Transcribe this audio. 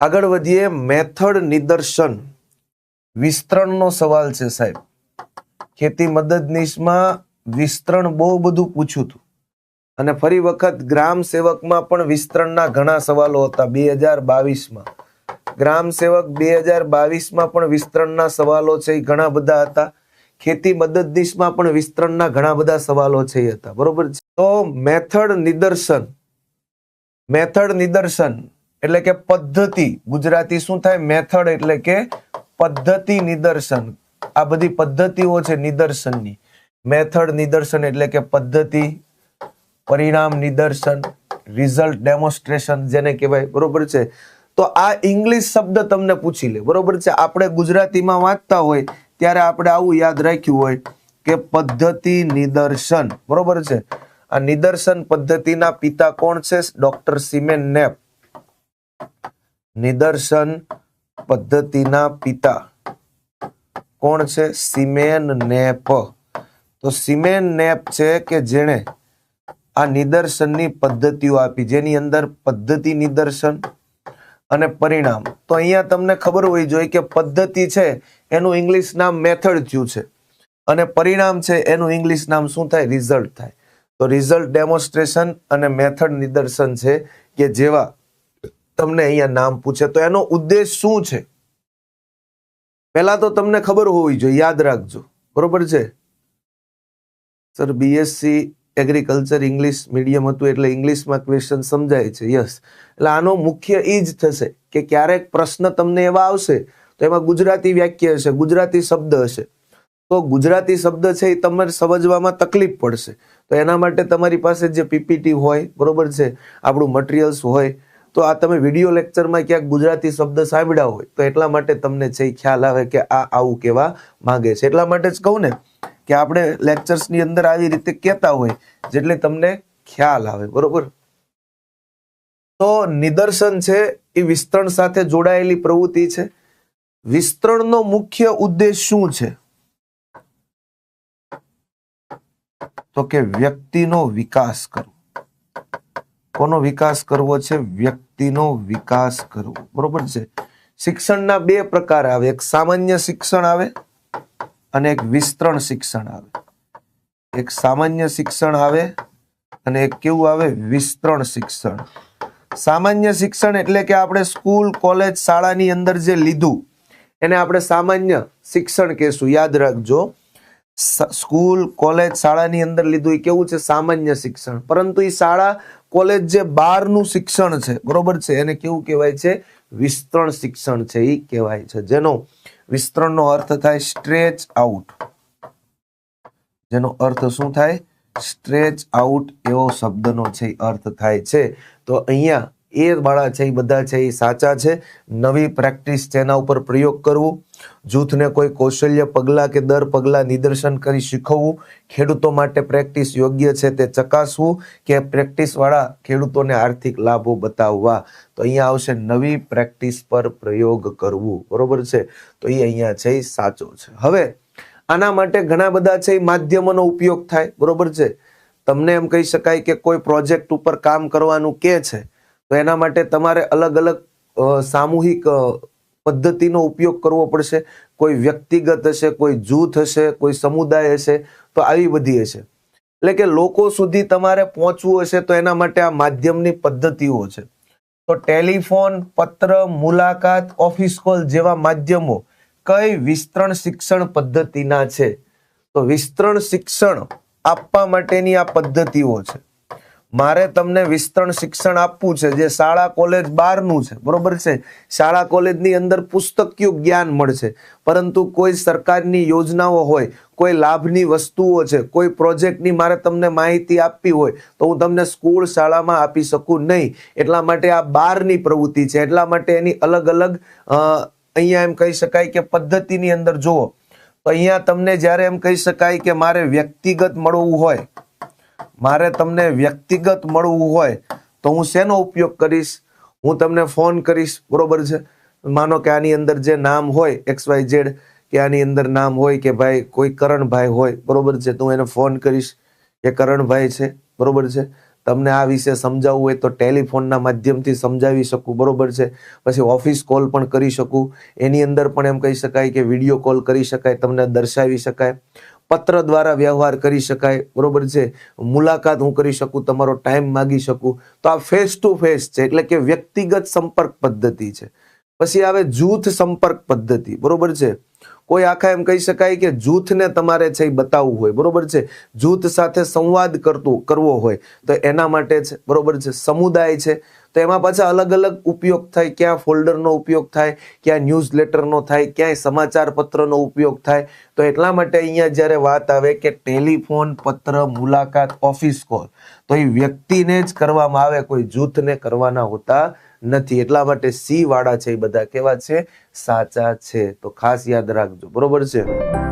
આગળ વધીએ મેથડ નિદર્શન. વિસ્તરણનો સવાલ છે સાહેબ. ખેતી મદદનીશમાં વિસ્તરણ બહુ બધું પૂછ્યું હતું. અને ફરી વખત ગ્રામ સેવકમાં પણ વિસ્તરણના ઘણા સવાલો હતા બે હજાર બાવીસમાં. ગ્રામ સેવક બે હજાર બાવીસમાં પણ વિસ્તરણના સવાલો છે એ ઘણા બધા હતા. ખેતી મદદનીશમાં પણ વિસ્તરણના ઘણા બધા સવાલો છે એ હતા. બરોબર તો મેથડ નિદર્શન. મેથડ નિદર્શન. એટલે કે પદ્ધતિ. ગુજરાતી શું થાય? મેથડ એટલે કે પદ્ધતિ નિદર્શન. આ બધી પદ્ધતિઓ છે નિદર્શનની. મેથડ નિદર્શન એટલે કે પદ્ધતિ, પરિણામ નિદર્શન, રિઝલ્ટ ડેમોન્સ્ટ્રેશન જેને કહેવાય. બરોબર છે? તો આ ઇંગ્લિશ શબ્દ તમને પૂછી લે. બરોબર છે? આપણે ગુજરાતીમાં વાંચતા હોય, ત્યારે આપણે આવું યાદ રાખ્યું હોય કે પદ્ધતિ નિદર્શન. બરોબર છે? આ નિદર્શન પદ્ધતિના પિતા કોણ છે? Doctor Seaman Knapp. નિદર્શન પદ્ધતિના પિતા. કોણ છે? Seaman Knapp. તો સિમેન નેપ છે કે જેણે આ નિદર્શનની પદ્ધતિઓ આપી, જેની અંદર પદ્ધતિ નિદર્શન અને પરિણામ. તો અહીંયા તમને ખબર હોવી જોઈએ કે પદ્ધતિ છે, એનું ઇંગ્લિશ નામ મેથડ થયું છે. અને પરિણામ છે, એનું ઇંગ્લિશ નામ શું થાય? રિઝલ્ટ થાય. તો રિઝલ્ટ ડેમોન્સ્ટ્રેશન અને મેથડ નિદર્શન છે કે જેવા તમને અહીંયા નામ પૂછે તો એનો ઉદ્દેશ શું છે? પહેલા તો તમને ખબર હોવી જોઈએ, યાદ રાખજો. બરોબર છે? Sir BSc agriculture English medium હતું એટલે ઇંગ્લિશમાં ક્વેશ્ચન સમજાય છે યસ એટલે આનો મુખ્ય એ જ થશે કે ક્યારેક પ્રશ્ન તમને એવા આવશે, તો એમાં ગુજરાતી વાક્ય હશે, ગુજરાતી શબ્દ હશે. તો ગુજરાતી શબ્દ છે એ તમારે સમજવામાં તકલીફ પડશે. તો એના માટે તમારી પાસે જે પીપીટી હોય, બરોબર છે, આપણું મટીરિયલ્સ હોય તો આ તમે વીડિયો લેક્ચરમાં ક્યાંક ગુજરાતી શબ્દ સાંભળ્યા હોય, તો એટલા માટે તમને છે ખ્યાલ આવે કે આ આવું કહેવા માંગે છે. એટલા માટે જ કહું ને કે આપણે લેક્ચર્સની અંદર આવી રીતે કહેતા હોય, જેટલે તમને ખ્યાલ આવે, બરોબર? તો નિદર્શન છે એ વિસ્તરણ સાથે જોડાયેલી પ્રવૃત્તિ છે. વિસ્તરણનો મુખ્ય ઉદ્દેશ શું છે? તો કે વ્યક્તિનો વિકાસ કરવો. કોનો વિકાસ કરવો છે? વ્યક્તિનો વિકાસ કરવો. બરોબર છે? શિક્ષણના બે પ્રકાર આવે. એક સામાન્ય શિક્ષણ આવે અને એક વિસ્તરણ શિક્ષણ આવે. એક સામાન્ય શિક્ષણ આવે અને એક કેવું આવે? વિસ્તરણ શિક્ષણ. સામાન્ય શિક્ષણ એટલે કે આપણે સ્કૂલ, કોલેજ, શાળાની અંદર જે લીધું, એને આપણે સામાન્ય શિક્ષણ કહેશું. યાદ રાખજો. સ્કૂલ, કોલેજ, શાળાની અંદર લીધું એ કેવું છે? સામાન્ય શિક્ષણ. પરંતુ એ શાળા, કોલેજ જે બહારનું શિક્ષણ છે, બરોબર છે? એને કેવું કહેવાય છે? વિસ્તરણ શિક્ષણ છે એ કહેવાય છે. જેનો વિસ્તરણનો અર્થ થાય સ્ટ્રેચ આઉટ. જેનો અર્થ શું થાય? સ્ટ્રેચ આઉટ એવો શબ્દનો છે અર્થ થાય છે. તો અહીંયા એ બાળા છે, એ બધા છે, એ સાચા છે. નવી પ્રેક્ટિસ છે ઉપર પ્રયોગ કરવું, જૂથને કોઈ કૌશલ્ય પગલા કે દર પગલા નિદર્શન કરી શીખવવું, ખેડૂતો માટે પ્રેક્ટિસ યોગ્ય છે તે ચકાસવું કે પ્રેક્ટિસ વાળા ખેડૂતોને આર્થિક લાભો બતાવવા. તો અહીંયા આવશે નવી પ્રેક્ટિસ પર પ્રયોગ કરવું. બરોબર છે? તો એ અહીંયા છે, એ સાચો છે. હવે, આના માટે ઘણા બધા છે, એ માધ્યમોનો ઉપયોગ થાય. બરોબર છે? તમને એમ કહી શકાય કે કોઈ પ્રોજેક્ટ ઉપર કામ કરવાનું કે છે? તો એના માટે તમારે અલગ અલગ સામૂહિક પદ્ધતિનો ઉપયોગ કરવો પડશે. કોઈ વ્યક્તિગત હશે, કોઈ જૂથ હશે, કોઈ સમુદાય હશે, તો આવી બધી હશે. એટલે કે લોકો સુધી તમારે પહોંચવું હશે તો એના માટે આ માધ્યમની પદ્ધતિઓ છે. તો ટેલિફોન, પત્ર, મુલાકાત, ઓફિસ કોલ જેવા માધ્યમો કઈ વિસ્તરણ શિક્ષણ પદ્ધતિના છે? તો વિસ્તરણ શિક્ષણ આપવા માટેની આ પદ્ધતિઓ છે. મારે તમને વિસ્તરણ શિક્ષણ આપવું છે, જે શાળા કોલેજ બહારનું છે, બરોબર છે? શાળા કોલેજની અંદર પુસ્તકીય જ્ઞાન મળશે. પરંતુ કોઈ સરકારની યોજનાઓ હોય, કોઈ લાભની વસ્તુઓ છે, કોઈ પ્રોજેક્ટની મારે તમને માહિતી આપવી હોય, તો હું તમને સ્કૂલ શાળામાં આપી શકું નહીં. એટલા માટે આ બહારની પ્રવૃત્તિ છે. એટલા માટે એની અલગ અલગ અહીંયા એમ કહી શકાય કે પદ્ધતિની અંદર જુઓ. તો અહીંયા તમને જ્યારે એમ કહી શકાય કે મારે વ્યક્તિગત મળવું હોય મારે તમને વ્યક્તિગત મળવું હોય તો હું શેનો ઉપયોગ કરીશ? હું તમને ફોન કરીશ, બરોબર છે? માનો કે આની અંદર જે નામ હોય, એક્સ વાય ઝેડ, કે આની અંદર નામ હોય કે ભાઈ કોઈ કરણભાઈ હોય, બરોબર છે? તો હું એને ફોન કરીશ કે કરણભાઈ છે, બરોબર છે? તમને આ વિશે સમજાવવું હોય તો ટેલિફોનના માધ્યમથી સમજાવી શકું, બરોબર છે? પછી ઓફિસ કોલ પણ કરી શકું. એની અંદર પણ એમ કહી શકાય કે વીડિયો કોલ કરી શકાય, તમને દર્શાવી શકાય. પત્ર દ્વારા વ્યવહાર કરી શકાય, બરોબર છે? મુલાકાત હું કરી શકું, તમારો ટાઈમ માગી શકું. તો આ ફેસ ટુ ફેસ છે, એટલે કે વ્યક્તિગત સંપર્ક પદ્ધતિ છે. પછી આવે જૂથ સંપર્ક પદ્ધતિ, બરોબર છે? કોઈ આખા એમ કહી શકાય કે જૂથને તમારે છે એ બતાવવું હોય, બરોબર છે? જૂથ સાથે સંવાદ કરતું, કરવો હોય, તો એના માટે છે, બરોબર છે? સમુદાય છે તો એમાં પાછા અલગ અલગ ઉપયોગ થાય, ક્યાં ફોલ્ડરનો ઉપયોગ થાય, ક્યાં ન્યૂઝ લેટરનો થાય, ક્યાંય સમાચાર પત્રનો ઉપયોગ થાય. તો એટલા માટે અહીંયા જ્યારે વાત આવે કે ટેલિફોન પત્ર, મુલાકાત, ઓફિસ કોલ, તો એ વ્યક્તિને જ કરવામાં આવે, કોઈ જૂથને કરવાના હોતા નથી. એટલા માટે સી વાળા છે એ બધા કેવા છે? સાચા છે. તો ખાસ યાદ રાખજો. બરોબર છે?